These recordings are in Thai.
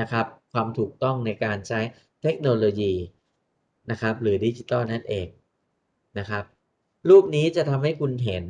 นะครับ ความถูกต้องในการใช้เทคโนโลยีนะครับ หรือดิจิตอลนั่นเองนะครับ รูปนี้จะทำให้คุณเห็น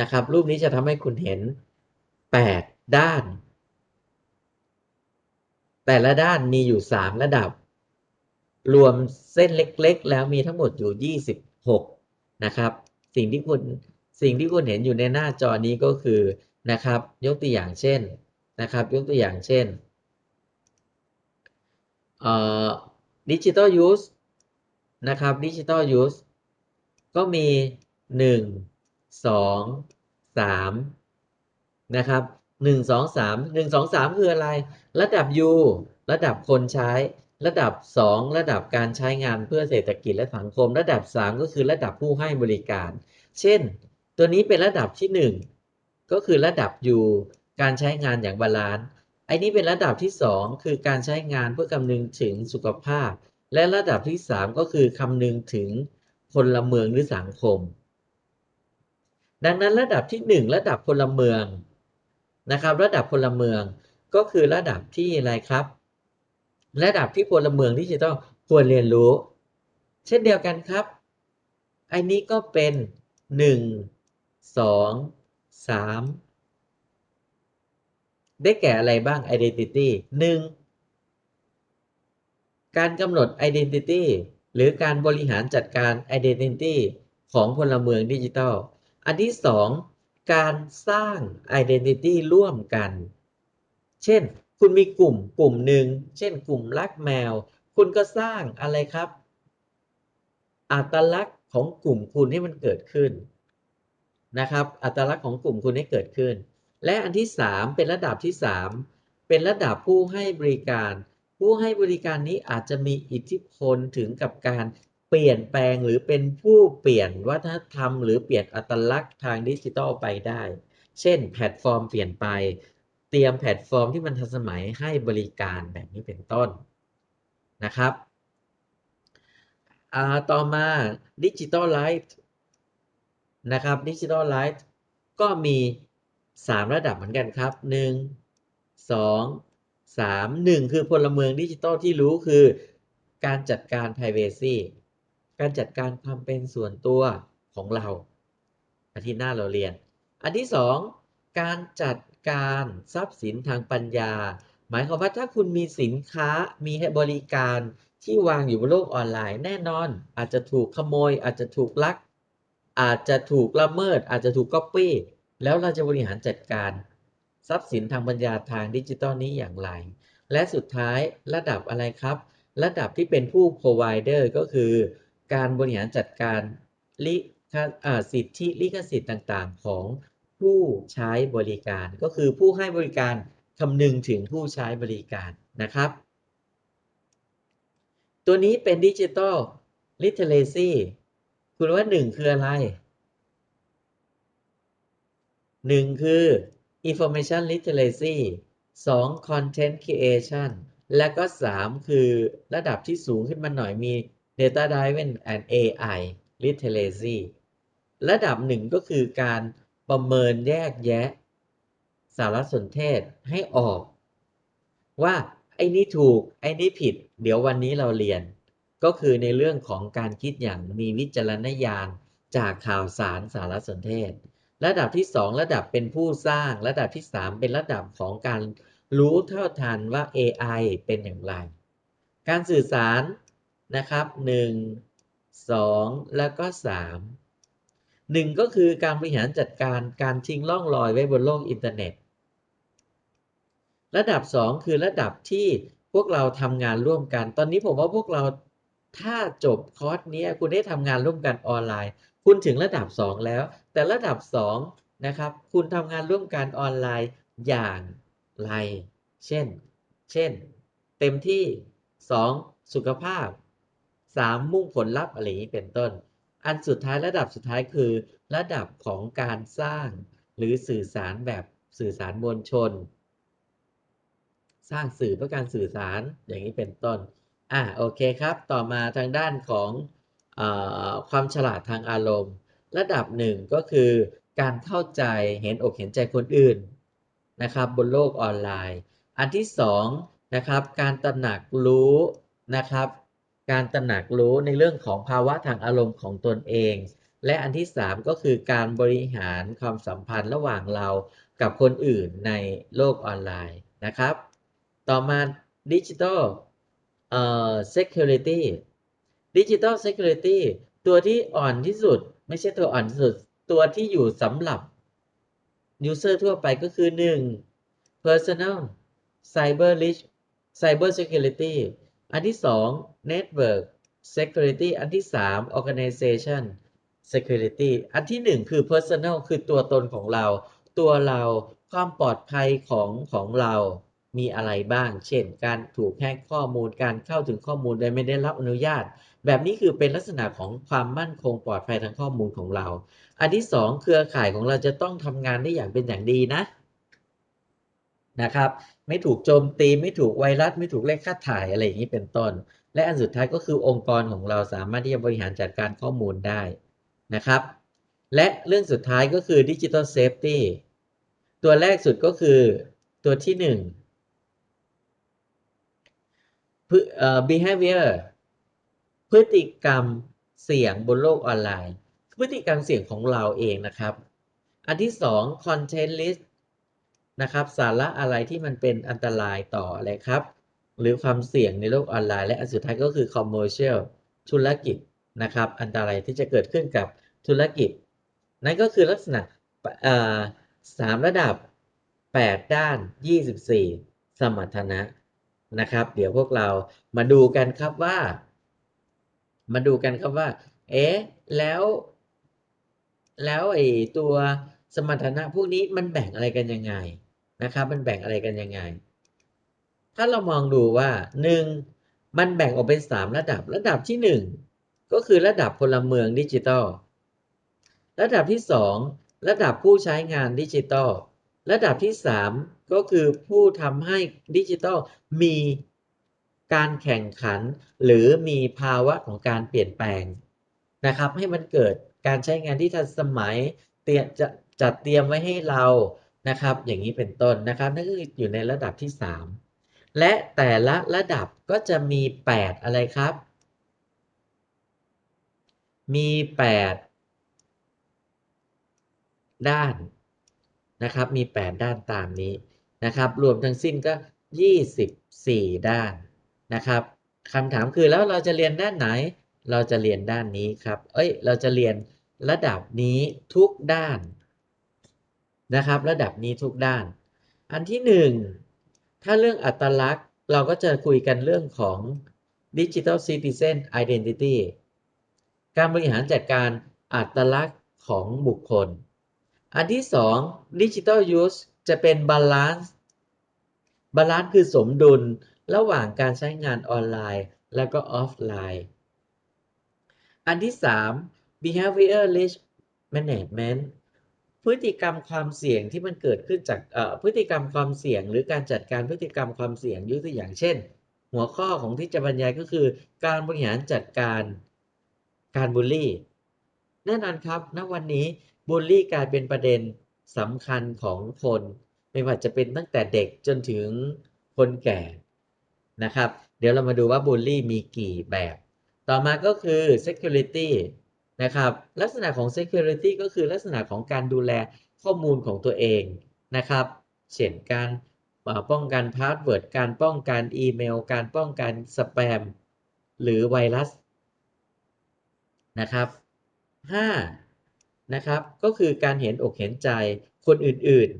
นะครับ รูปนี้จะทำให้คุณเห็น 8 ด้าน แต่ละด้านมีอยู่ 3 ระดับ รวมเส้นเล็กๆ แล้วมีทั้งหมดอยู่ 26 นะครับ สิ่งที่คุณสิ่งที่คุณเห็นอยู่ในหน้าจอนี้ก็คือนะครับ ยกตัวอย่างเช่นนะครับ ยกตัวอย่างเช่น ดิจิตอลยูสนะครับดิจิตอลยูสก็มี 1 2 3 นะครับ 1 2 3 1 2 3 คืออะไร ระดับ U ระดับคนใช้ ระดับ 2 ระดับการใช้งานเพื่อเศรษฐกิจและสังคม ระดับ 3 ก็คือระดับผู้ให้บริการ เช่น ตัวนี้เป็นระดับที่ 1 ก็คือระดับ U การใช้งานอย่างบาลานซ์ อ้นี้เป็นระดับที่ 2 คือการใช้งานเพื่อคำนึงถึงสุขภาพ และระดับที่ 3 ก็คือคำนึงถึงพลเมืองหรือสังคม ดังนั้นระดับที่ 1 ระดับพลเมืองนะครับ ระดับพลเมืองก็คือระดับที่อะไรครับ ระดับที่พลเมืองที่จะต้องควรเรียนรู้ เช่นเดียวกันครับ อันนี้ก็เป็น 1 2 3 ได้แก่อะไรบ้าง identity 1การกำหนด identity หรือการบริหารจัดการ identity ของพลเมืองดิจิทัล อันที่ 2 การสร้าง identity ร่วมกัน เช่น คุณมีกลุ่มกลุ่มหนึ่ง เช่น กลุ่มรักแมว คุณก็สร้างอะไรครับ อัตลักษณ์ของกลุ่มคุณให้มันเกิดขึ้นนะครับ อัตลักษณ์ของกลุ่มคุณให้เกิดขึ้น และอันที่ 3 เป็นระดับที่ 3 เป็นระดับผู้ให้บริการ ผู้ให้บริการนี้อาจจะมีอิทธิพลถึงกับการเปลี่ยนแปลงหรือเป็นผู้เปลี่ยนวัฒนธรรม หรือเปลี่ยนอัตลักษณ์ทางดิจิทัลไปได้ เช่น แพลตฟอร์มเปลี่ยนไป เตรียมแพลตฟอร์มที่มันทันสมัยให้บริการแบบนี้เป็นต้นนะครับต่อมาดิจิทัลไลฟ์นะครับดิจิทัลไลฟ์ก็มี 3 ระดับเหมือนกันครับ 1 2 3 1 คือพลเมืองดิจิทัลที่รู้คือ การจัดการ Privacy การจัดการความเป็นส่วนตัวของเรา อาทิตย์หน้าเราเรียน อันที่ 2 การจัดการทรัพย์สินทางปัญญา หมายความว่าถ้าคุณมีสินค้ามีให้บริการที่วางอยู่บนโลกออนไลน์แน่นอน อาจจะถูกขโมย อาจจะถูกลัก อาจจะถูกละเมิด อาจจะถูกก๊อปปี้ แล้วเราจะบริหารจัดการ ทรัพย์สินทางปัญญาทางดิจิทัลนี้อย่างไร และสุดท้ายระดับอะไรครับ ระดับที่เป็นผู้ provider ก็คือ การบริหารจัดการลิสิทธิลิขสิทธิ์ต่างๆ ของผู้ใช้บริการ ก็คือผู้ให้บริการคำนึงถึงผู้ใช้บริการนะครับ ตัวนี้เป็นดิจิตอลลิเทเลซีคุณว่าหนึ่งคืออะไร หนึ่งคือ information literacy สอง content creation และก็สามคือระดับที่สูงขึ้นมาหน่อยมี data driven and AI literacy ระดับหนึ่งก็คือการประเมินแยกแยะ สารสนเทศให้ออก ว่าไอ้นี่ถูกไอ้นี่ผิด เดี๋ยววันนี้เราเรียน ก็คือในเรื่องของการคิดอย่างมีวิจารณญาณจากข่าวสารสารสนเทศ ระดับที่ 2 ระดับเป็นผู้สร้าง ระดับที่ 3 เป็นระดับของการรู้เท่าทันว่า AI เป็นอย่างไร การสื่อสารนะครับ 1 2 แล้วก็ 3 1 ก็คือการบริหารจัดการการทิ้งล่องรอยไว้บนโลกอินเทอร์เน็ต ระดับ 2 คือระดับที่พวกเราทำงานร่วมกัน ตอนนี้ผมว่าพวกเราถ้าจบคอร์สนี้คุณได้ทำงานร่วมกันออนไลน์ คุณถึงระดับ 2 แล้ว แต่ระดับ2นะครับ คุณทำงานร่วมกันออนไลน์อย่างไร เช่น เช่น เต็มที่ 2 สุขภาพ 3 มุ่งผลลัพธ์อะไรอย่างนี้เป็นต้น อันสุดท้ายระดับสุดท้ายคือ ระดับของการสร้าง หรือสื่อสารแบบสื่อสารมวลชน สร้างสื่อเพื่อการสื่อสารอย่างนี้เป็นต้น อ่าโอเคครับ ต่อมาทางด้านของ ความฉลาดทางอารมณ์ ระดับหนึ่งก็คือการเข้าใจเห็นอกเห็นใจคนอื่นนะครับบนโลกออนไลน์ อันที่สองนะครับการตระหนักรู้นะครับ การตระหนักรู้ในเรื่องของภาวะทางอารมณ์ของตนเอง และอันที่ 3 ก็คือการบริหารความสัมพันธ์ระหว่างเรากับคนอื่นในโลกออนไลน์นะครับ ต่อมาดิจิทัลเอ่อ security ดิจิทัล security ตัวที่อ่อนที่สุด ไม่ใช่ตัวอ่อนที่สุด ตัวที่อยู่สำหรับ user ทั่วไปก็คือ 1. personal cyber risk cyber security อันที่ 2 network security อันที่ 3 organization security อันที่ 1 คือ personal คือตัวตนของเรา ตัวเราความปลอดภัยของของเรามีอะไรบ้าง เช่น การถูกแฮกข้อมูล การเข้าถึงข้อมูลโดยไม่ได้รับอนุญาต แบบนี้คือเป็นลักษณะของความมั่นคงปลอดภัยทางข้อมูลของเรา อันที่ 2 เครือข่ายของเราจะต้องทำงานได้อย่างเป็นอย่างดีนะนะครับ ไม่ถูกโจมตีไม่ถูกไวรัส ไม่ถูกเลขค่าถ่ายอะไรอย่างนี้เป็นต้น และอันสุดท้ายก็คือองค์กรของเราสามารถที่จะบริหารจัดการข้อมูลได้นะครับ และเรื่องสุดท้ายก็คือ Digital Safety ตัวแรกสุดก็คือตัวที่1พฤเอ่อ behavior พฤติกรรมเสี่ยงบนโลกออนไลน์ พฤติกรรมเสี่ยงของเราเองนะครับ อันที่2 content list นะครับ สาระอะไรที่มันเป็นอันตรายต่ออะไรครับ หรือความเสี่ยงในโลกออนไลน์ และอันสุดท้ายก็คือ commercial ธุรกิจนะครับ อันตรายที่จะเกิดขึ้นกับธุรกิจ นั่นก็คือลักษณะสามระดับ 8 ด้าน 24 สมรรถนะนะครับ เดี๋ยวพวกเรามาดูกันครับว่า มาดูกันครับว่า เอ๊ะ แล้ว แล้วไอ้ตัวสมรรถนะพวกนี้มันแบ่งอะไรกันยังไงนะครับ มันแบ่งอะไรกันยังไง ถ้าเรามองดูว่า 1. มันแบ่งออกเป็น 3 ระดับ ระดับที่ 1 ก็คือระดับพลเมืองดิจิทัลระดับที่ 2 ระดับผู้ใช้งานดิจิทัลระดับที่ 3 ก็คือผู้ทำให้ดิจิทัลมี การแข่งขัน หรือมีภาวะของการเปลี่ยนแปลงนะครับ ให้มันเกิดการใช้งานที่ทันสมัยเตรียมจะจัดเตรียมไว้ให้เรานะครับ อย่างนี้เป็นต้นนะครับนั่นก็คืออยู่ในระดับที่ 3 และแต่ละระดับก็จะมี 8 อะไรครับ มี 8 ด้านนะครับ มี 8 ด้านตามนี้นะครับ รวมทั้งสิ้นก็ 24 ด้าน นะครับคำถามคือแล้วเราจะเรียนด้านไหน เราจะเรียนด้านนี้ครับ เอ้ย เราจะเรียนระดับนี้ทุกด้านนะครับ ระดับนี้ทุกด้าน อันที่ 1 ถ้าเรื่องอัตลักษณ์เราก็จะคุยกันเรื่องของ Digital Citizen Identity การบริหารจัดการอัตลักษณ์ของบุคคล อันที่ 2 Digital Use จะเป็น Balance Balance คือสมดุล ระหว่างการใช้งานออนไลน์และก็ออฟไลน์ อันที่ 3 behavior risk management พฤติกรรมความเสี่ยงที่มันเกิดขึ้นจากพฤติกรรมความเสี่ยง หรือการจัดการพฤติกรรมความเสี่ยงยกตัวอย่างเช่น หัวข้อของที่จะบรรยายก็คือ การบริหารจัดการการบูลลี่ แน่นอนครับณวันนี้บูลลี่กลายเป็นประเด็นสำคัญของคน ไม่ว่าจะเป็นตั้งแต่เด็กจนถึงคนแก่ นะครับ เดี๋ยวเรามาดูว่าบูลลี่มีกี่แบบ ต่อมาก็คือ security นะครับลักษณะของ security ก็คือลักษณะของการดูแลข้อมูลของตัวเองนะครับ เช่นการป้องกันพาสเวิร์ด การป้องกันอีเมล การป้องกันสแปม หรือไวรัสนะครับ 5. นะครับ ก็คือการเห็นอกเห็นใจคนอื่น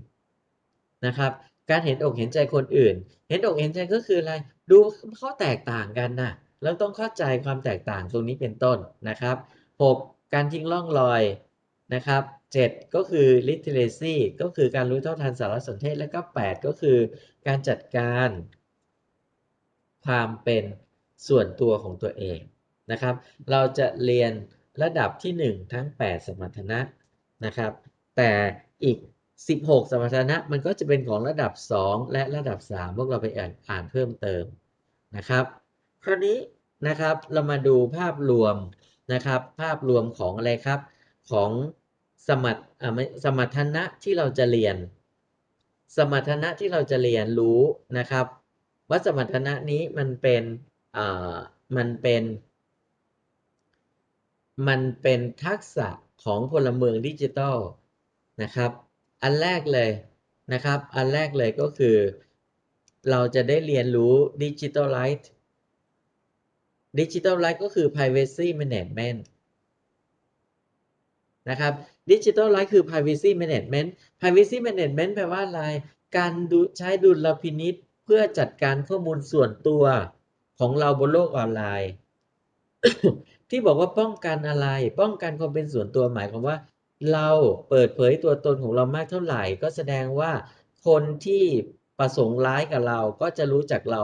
ๆนะครับ การเห็นอกเห็นใจคนอื่น เห็นอกเห็นใจก็คืออะไร ดูเขาแตกต่างกันนะเราต้องเข้าใจความแตกต่างตรงนี้เป็นต้นนะครับ 6. การทิ้งร่องรอยนะครับ 7. ก็คือ literacy ก็คือการรู้เท่าทันสารสนเทศ และก็ 8 ก็คือการจัดการ ความเป็นส่วนตัวของตัวเองนะครับ เราจะเรียนระดับที่ 1 ทั้ง 8 สมรรถนะนะครับ แต่อีก 16 สมรรถนะมันก็จะเป็นของระดับ 2 และระดับ 3 พวกเราไปอ่านอ่านเพิ่มเติม นะครับ คราวนี้นะครับเรามาดูภาพรวมนะครับ ภาพรวมของอะไรครับ ของสมรรถสมรรถนะที่เราจะเรียน สมรรถนะที่เราจะเรียนรู้นะครับวัดสมรรถนะนี้มันเป็นอ่ามันเป็น มันเป็นทักษะของพลเมืองดิจิทัลนะครับ อันแรกเลยนะครับ อันแรกเลยก็คือ เราจะได้เรียนรู้ดิจิทัลไลท์ดิจิทัลไลท์ก็คือ privacy management นะครับดิจิทัลไลท์คือ privacy management privacy management แปลว่าอะไร การดูใช้ดุลพินิษเพื่อจัดการข้อมูลส่วนตัวของเราบนโลกออนไลน์ ที่บอกว่าป้องกันอะไร ป้องกันความเป็นส่วนตัวหมายความว่า เราเปิดเผยตัวตนของเรามากเท่าไหร่ ก็แสดงว่าคนที่ ประสงค์ร้ายกับเราก็จะรู้จักเรา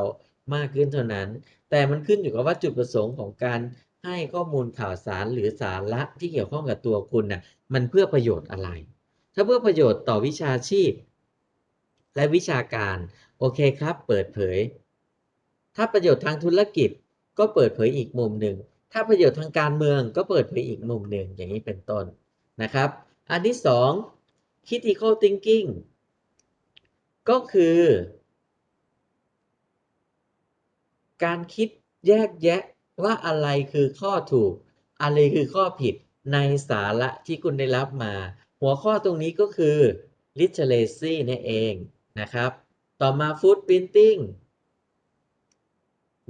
มากขึ้นเท่านั้น แต่มันขึ้นอยู่กับว่าจุดประสงค์ของการให้ข้อมูลข่าวสารหรือสาระที่เกี่ยวข้องกับตัวคุณน่ะมันเพื่อประโยชน์อะไร ถ้าเพื่อประโยชน์ต่อวิชาชีพ และวิชาการโอเคครับ เปิดเผย ถ้าประโยชน์ทางธุรกิจก็เปิดเผยอีกมุมหนึ่ง ถ้าประโยชน์ทางการเมืองก็เปิดเผยอีกมุมหนึ่งอย่างนี้เป็นต้นนะครับ อันที่สอง critical thinking ก็คือ การคิดแยกแยะว่าอะไรคือข้อถูก อะไรคือข้อผิดในสาระที่คุณได้รับมา หัวข้อตรงนี้ก็คือ literacy นั่เองนะครับ ต่อมา footprinting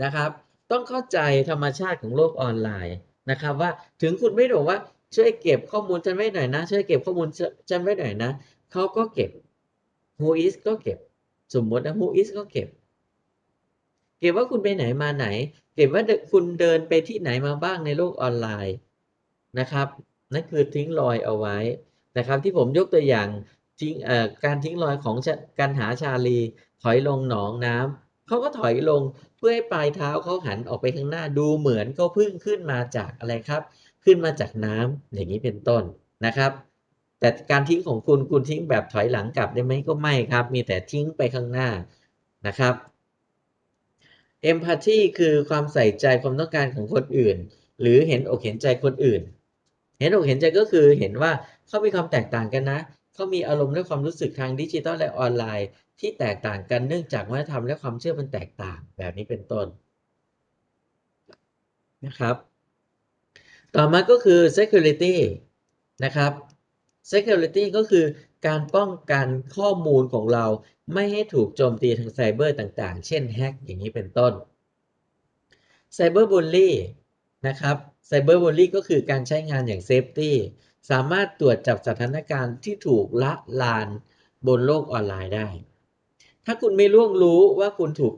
นะครับ ต้องเข้าใจธรรมชาติของโลกออนไลน์นะครับว่าถึงคุณไม่บอกว่าช่วยเก็บข้อมูลฉันไว้หน่อยนะ ช่วยเก็บข้อมูลฉันไว้หน่อยนะเขาก็เก็บ who is ก็เก็บ สมมตินะ who is ก็เก็บ เก็บว่าคุณไปไหนมาไหน เก็บว่าคุณเดินไปที่ไหนมาบ้างในโลกออนไลน์นะครับนั่นคือทิ้งรอยเอาไว้นะครับที่ผมยกตัวอย่างทิ้งการทิ้งรอยของการหาชาลีถอยลงหนองน้ำเขาก็ถอยลงเพื่อให้ปลายเท้าเขาหันออกไปข้างหน้าดูเหมือนเขาเพิ่งขึ้นมาจากอะไรครับ ขึ้นมาจากน้ำอย่างนี้เป็นต้นนะครับ แต่การทิ้งของคุณคุณทิ้งแบบถอยหลังกลับได้ไหมก็ไม่ครับ มีแต่ทิ้งไปข้างหน้านะครับ empathy คือความใส่ใจความต้องการของคนอื่น หรือเห็นอกเห็นใจคนอื่น เห็นอกเห็นใจก็คือเห็นว่าเขามีความแตกต่างกันนะเขามีอารมณ์และความรู้สึกทางดิจิตอลและออนไลน์ ที่แตกต่างกันเนื่องจากวัฒนธรรมและความเชื่อมันแตกต่างแบบนี้เป็นต้นนะครับ ต่อมาก็คือ security นะครับ security ก็คือการป้องกันข้อมูลของเราไม่ให้ถูกโจมตีทางไซเบอร์ต่างๆ เช่นแฮกอย่างนี้เป็นต้น Cyber Bully นะครับ Cyber Bully ก็คือการใช้งานอย่าง Safety สามารถตรวจจับสถานการณ์ที่ถูกละลานบนโลกออนไลน์ได้ ถ้าคุณไม่ล่วงรู้ว่าคุณถูก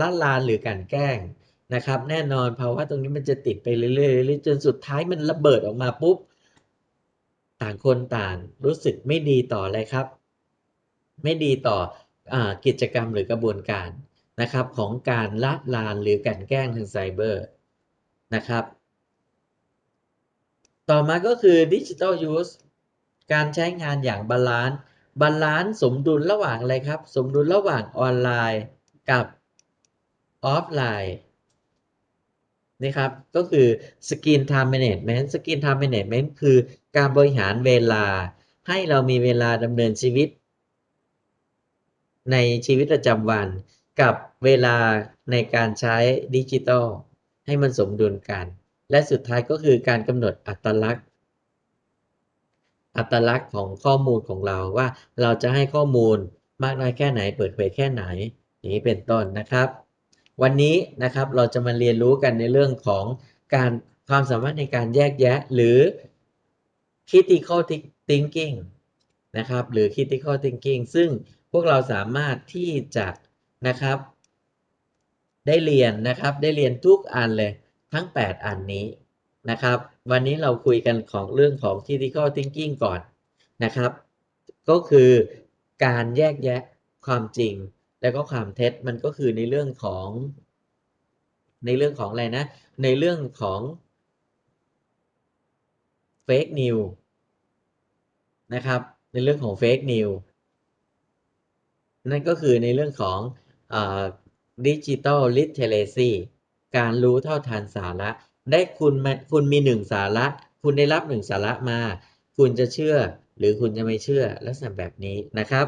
ละลานหรือกลั่นแกล้งนะครับ แน่นอนภาวะตรงนี้มันจะติดไปเรื่อยๆจนสุดท้ายมันระเบิดออกมาปุ๊บ ต่างคนต่างรู้สึกไม่ดีต่ออะไรครับ ไม่ดีต่ออกิจกรรมหรือกระบวนการนะครับของการละลานหรือกลั่นแกล้งทางไซเบอร์นะครับ ต่อมาก็คือดิจิ t a ลยูสการใช้งานอย่างบาลานซ์บาลานซ์สมดุลระหว่างอะไรครับ สมดุลระหว่างออนไลน์กับออฟไลน์ นี่ครับ ก็คือ Screen Time Management Screen Time Management คือการบริหารเวลา ให้เรามีเวลาดำเนินชีวิต ในชีวิตประจำวัน กับเวลาในการใช้ดิจิทัลให้มันสมดุลกัน และสุดท้ายก็คือการกำหนดอัตลักษณ์อัตลักษณ์ของข้อมูลของเราว่าเราจะให้ข้อมูลมากน้อยแค่ไหนเปิดเผยแค่ไหน อย่างนี้เป็นต้นนะครับ วันนี้นะครับเราจะมาเรียนรู้กันในเรื่องของการความสามารถในการแยกแยะหรือ critical thinking นะครับหรือ critical thinking ซึ่งพวกเราสามารถที่จะนะครับ ได้เรียนนะครับได้เรียนทุกอันเลยทั้ง 8 อันนี้นะครับ วันนี้เราคุยกันของเรื่องของ critical thinking ก่อนนะครับ ก็คือการแยกแยะความจริง แล้วก็ความเท็จมันก็คือในเรื่องของ ในเรื่องของอะไรนะ ในเรื่องของ fake news นะครับ ในเรื่องของ fake news นั่นก็คือในเรื่องของดิจิตอลลิเทเลซีการรู้เท่าทันสาระ ได้คุณคุณมีหนึ่งสาระ คุณได้รับหนึ่งสาระมา คุณจะเชื่อหรือคุณจะไม่เชื่อลักษณะแบบนี้นะครับ